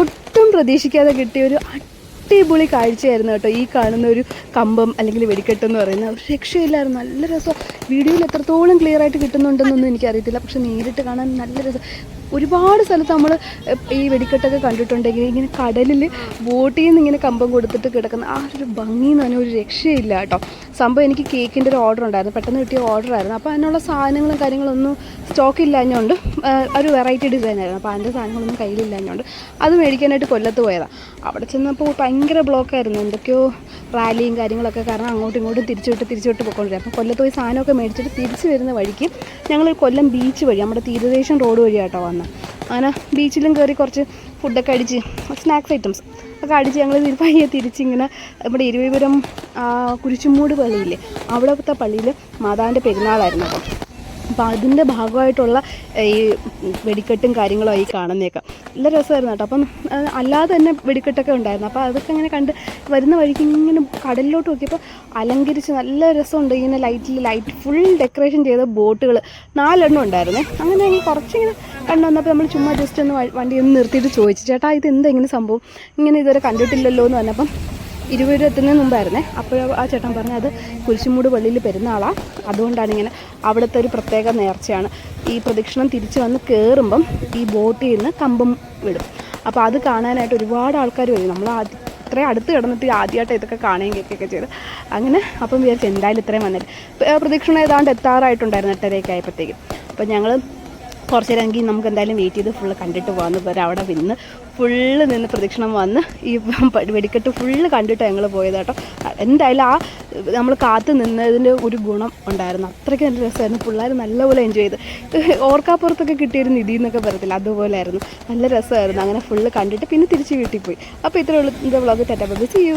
ഒട്ടും പ്രതീക്ഷിക്കാതെ കിട്ടിയ ഒരു അടിപൊളി കാഴ്ചയായിരുന്നു കേട്ടോ ഈ കാണുന്ന ഒരു കമ്പം അല്ലെങ്കിൽ വെടിക്കെട്ട് എന്ന് പറയുന്നത് രക്ഷയില്ലായിരുന്നു. നല്ല രസം വീഡിയോയിൽ എത്രത്തോളം ക്ലിയർ ആയിട്ട് കിട്ടുന്നുണ്ടെന്നൊന്നും എനിക്കറിയത്തില്ല. പക്ഷെ നേരിട്ട് കാണാൻ നല്ല രസം ഒരുപാട് സ്ഥലത്ത് നമ്മൾ ഈ വെടിക്കെട്ടൊക്കെ കണ്ടിട്ടുണ്ടെങ്കിൽ ഇങ്ങനെ കടലിൽ ബോട്ടിൽ നിന്ന് ഇങ്ങനെ കമ്പം കൊടുത്തിട്ട് കിടക്കുന്ന ആ ഒരു ഭംഗി എന്ന് പറഞ്ഞാൽ ഒരു രക്ഷയില്ല കേട്ടോ. സംഭവം എനിക്ക് കേക്കിന്റെ ഒരു ഓർഡർ ഉണ്ടായിരുന്നു. പെട്ടെന്ന് കിട്ടിയ ഓർഡർ ആയിരുന്നു. അപ്പോൾ അതിനുള്ള സാധനങ്ങളും കാര്യങ്ങളൊന്നും സ്റ്റോക്ക് ഇല്ലാഞ്ഞുകൊണ്ട് ഒരു വെറൈറ്റി ഡിസൈൻ ആയിരുന്നു. അപ്പോൾ അതിന്റെ സാധനങ്ങളൊന്നും കയ്യിലില്ലാഞ്ഞുകൊണ്ട് അത് മേടിക്കാനായിട്ട് കൊല്ലത്ത് പോയതാണ് അവിടെ ചെന്നപ്പോൾ ഭയങ്കര ബ്ലോക്കായിരുന്നു എന്തൊക്കെയോ റാലിയും കാര്യങ്ങളൊക്കെ കാരണം അങ്ങോട്ടും ഇങ്ങോട്ടും തിരിച്ചു വിട്ട് തിരിച്ചു പോയിക്കൊണ്ടിരുന്നത് അപ്പോൾ കൊല്ലത്ത് പോയി സാധനമൊക്കെ മേടിച്ചിട്ട് തിരിച്ച് വരുന്ന വഴിക്ക് ഞങ്ങൾ കൊല്ലം ബീച്ച് വഴി നമ്മുടെ തീരദേശം റോഡ് വഴി വഴിയാട്ടോ വന്നത് അങ്ങനെ ബീച്ചിലും കയറി കുറച്ച് ഫുഡൊക്കെ അടിച്ച് സ്നാക്സ് ഐറ്റംസ് ഒക്കെ അടിച്ച് ഞങ്ങൾ പയ്യെ തിരിച്ചിങ്ങനെ നമ്മുടെ ഇരുവിപുരം കുരിശുമൂട് പള്ളിയില്ലേ അവിടുത്തെ പള്ളിയിൽ മാതാവിന്റെ പെരുന്നാളായിരുന്നു അപ്പം. അപ്പോൾ അതിന്റെ ഭാഗമായിട്ടുള്ള ഈ വെടിക്കെട്ടും കാര്യങ്ങളും ഈ കാണുന്നതൊക്കെ. നല്ല രസമായിരുന്നു കേട്ടോ. അപ്പം അല്ലാതെ തന്നെ വെടിക്കെട്ടൊക്കെ ഉണ്ടായിരുന്നു. അപ്പോൾ അതൊക്കെ ഇങ്ങനെ കണ്ട് വരുന്ന വഴിക്ക് ഇങ്ങനെ കടലിലോട്ട് നോക്കിയപ്പോൾ അലങ്കരിച്ച് നല്ല രസമുണ്ട്. ഇങ്ങനെ ലൈറ്റിൽ ലൈറ്റ് ഫുൾ ഡെക്കറേഷൻ ചെയ്ത ബോട്ടുകൾ നാലെണ്ണം ഉണ്ടായിരുന്നേ. അങ്ങനെ കുറച്ചിങ്ങനെ കണ്ടു വന്നപ്പോൾ നമ്മൾ ചുമ്മാ ജസ്റ്റ് ഒന്ന് വണ്ടി ഒന്ന് നിർത്തിയിട്ട് ചോദിച്ചു. ചേട്ടാ ഇത് എന്താ ഇങ്ങനെ സംഭവം? ഇങ്ങനെ ഇതുവരെ കണ്ടിട്ടില്ലല്ലോ എന്ന് പറഞ്ഞപ്പം ഇരുപത് എത്തുന്നതിന് മുമ്പായിരുന്നേ. അപ്പോൾ ആ ചേട്ടൻ പറഞ്ഞു അത് കുരിശുമൂട് പള്ളിയിൽ പെരുന്നാളാണ് അതുകൊണ്ടാണ് ഇങ്ങനെ അവിടുത്തെ ഒരു പ്രത്യേക നേർച്ചയാണ്. ഈ പ്രദക്ഷിണം തിരിച്ചു വന്ന് കയറുമ്പം ഈ ബോട്ടിൽ നിന്ന് കമ്പം വിടും. അപ്പോൾ അത് കാണാനായിട്ട് ഒരുപാട് ആൾക്കാർ വരും. നമ്മൾ ഇത്രയും അടുത്ത് കിടന്നിട്ട് ആദ്യമായിട്ട് ഇതൊക്കെ കാണുകയും കേൾക്കുകയൊക്കെ ചെയ്ത്. അങ്ങനെ അപ്പം വിചാരിച്ചു എന്തായാലും ഇത്രയും വന്നിട്ട് പ്രദക്ഷിണം ഏതാണ്ട് എത്താറായിട്ടുണ്ടായിരുന്നു എട്ടരയൊക്കെ ആയപ്പോഴത്തേക്കും. അപ്പോൾ ഞങ്ങൾ കുറച്ച് നേരം നമുക്ക് എന്തായാലും വെയിറ്റ് ചെയ്ത് ഫുള്ള് കണ്ടിട്ട് പോകാമെന്ന് പറഞ്ഞ് അവിടെ നിന്ന് ഫുള്ള് നിന്ന് പ്രദക്ഷിണം വന്ന് ഈ വെടിക്കെട്ട് ഫുള്ള് കണ്ടിട്ട് ഞങ്ങൾ പോയത് കേട്ടോ. എന്തായാലും ആ നമ്മൾ കാത്തു നിന്നതിന്റെ ഒരു ഗുണം ഉണ്ടായിരുന്നു. അത്രയ്ക്ക് നല്ല രസമായിരുന്നു പിള്ളേർ നല്ലപോലെ എൻജോയ് ചെയ്ത്. ഓർക്കാപ്പുറത്തൊക്കെ കിട്ടിയൊരു നിധി എന്നൊക്കെ പറയത്തില്ല അതുപോലെ ആയിരുന്നു നല്ല രസമായിരുന്നു അങ്ങനെ ഫുള്ള് കണ്ടിട്ട് പിന്നെ തിരിച്ച് വീട്ടിൽ പോയി. അപ്പോൾ ഇത്രയുള്ള വ്ലോഗ് സി യു